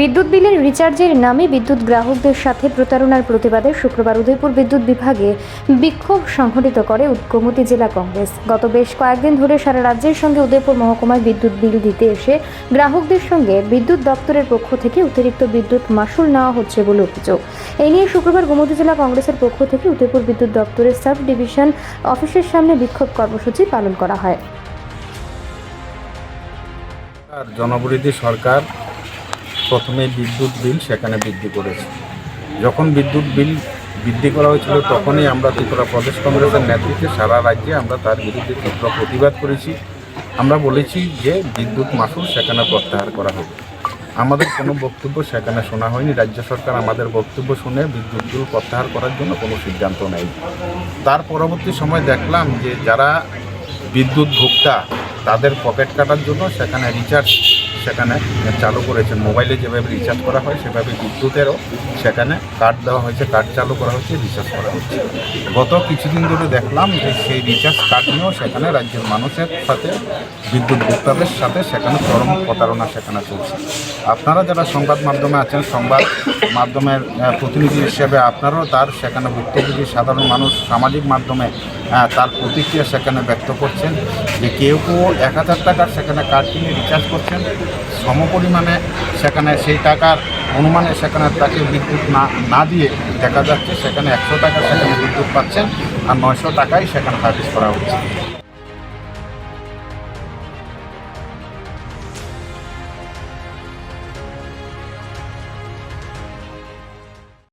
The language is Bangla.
বিদ্যুৎ বিলের রিচার্জের নামে বিদ্যুৎ গ্রাহকদের সাথে প্রতারণার প্রতিবাদে শুক্রবার উদয়পুর বিদ্যুৎ বিভাগে বিক্ষোভ সংঘটিত করে গোমতী জেলা কংগ্রেস। গত বেশ কয়েকদিন ধরে সারা রাজ্যের সঙ্গে উদয়পুর মহকুমায় বিদ্যুৎ বিল দিতে এসে গ্রাহকদের সঙ্গে বিদ্যুৎ দপ্তরের পক্ষ থেকে অতিরিক্ত বিদ্যুৎ মাসুল নেওয়া হচ্ছে বলে অভিযোগ। এই নিয়ে শুক্রবার গোমতী জেলা কংগ্রেসের পক্ষ থেকে উদয়পুর বিদ্যুৎ দপ্তরের সাব ডিভিশন অফিসের সামনে বিক্ষোভ কর্মসূচি পালন করা হয়। আর জনবরিতি সরকার প্রথমে বিদ্যুৎ বিল, সেখানে বৃদ্ধি করেছে। যখন বিদ্যুৎ বিল বৃদ্ধি করা হয়েছিল, তখনই আমরা ত্রিপুরা প্রদেশ কংগ্রেসের নেতৃত্বে সারা রাজ্যে আমরা তার বিরুদ্ধে তীব্র প্রতিবাদ করেছি। আমরা বলেছি যে বিদ্যুৎ মাসুল সেখানে প্রত্যাহার করা হবে আমাদের কোনো বক্তব্য সেখানে শোনা হয়নি। রাজ্য সরকার আমাদের বক্তব্য শুনে বিদ্যুৎ বিল প্রত্যাহার করার জন্য কোনো সিদ্ধান্ত নেই তার পরবর্তী সময় দেখলাম যে যারা বিদ্যুৎ ভোক্তা তাদের পকেট কাটার জন্য সেখানে রিচার্জ সেখানে চালু করেছে মোবাইলে যেভাবে রিচার্জ করা হয়, সেভাবে বিদ্যুতেরও সেখানে কার্ড দেওয়া হয়েছে কার্ড চালু করা হচ্ছে রিচার্জ করা হচ্ছে গত কিছুদিন ধরে দেখলাম যে সেই রিচার্জ কার্ড নিয়েও সেখানে রাজ্যের মানুষের সাথে বিদ্যুৎ ভোক্তাদের সাথে সেখানে চরম প্রতারণা সেখানে চলছে। আপনারা যারা সংবাদ মাধ্যমে আছেন, সংবাদ মাধ্যমের প্রতিনিধি হিসেবে আপনারাও তার সেখানে ভুক্তভোগী, সাধারণ মানুষ, সামাজিক মাধ্যমে তার প্রতিক্রিয়া সেখানে ব্যক্ত করছেন যে কেউ কেউ এক হাজার টাকার সেখানে কার্ড কিনে রিচার্জ করছেন। সমপরিমাণে সেখানে সেই টাকার অনুমানে সেখানে তাকে বিদ্যুৎ না না দিয়ে দেখা যাচ্ছে সেখানে একশো টাকা সেখানে বিদ্যুৎ পাচ্ছেন আর নয়শো টাকাই সেখানে সার্ভিস করা হচ্ছে।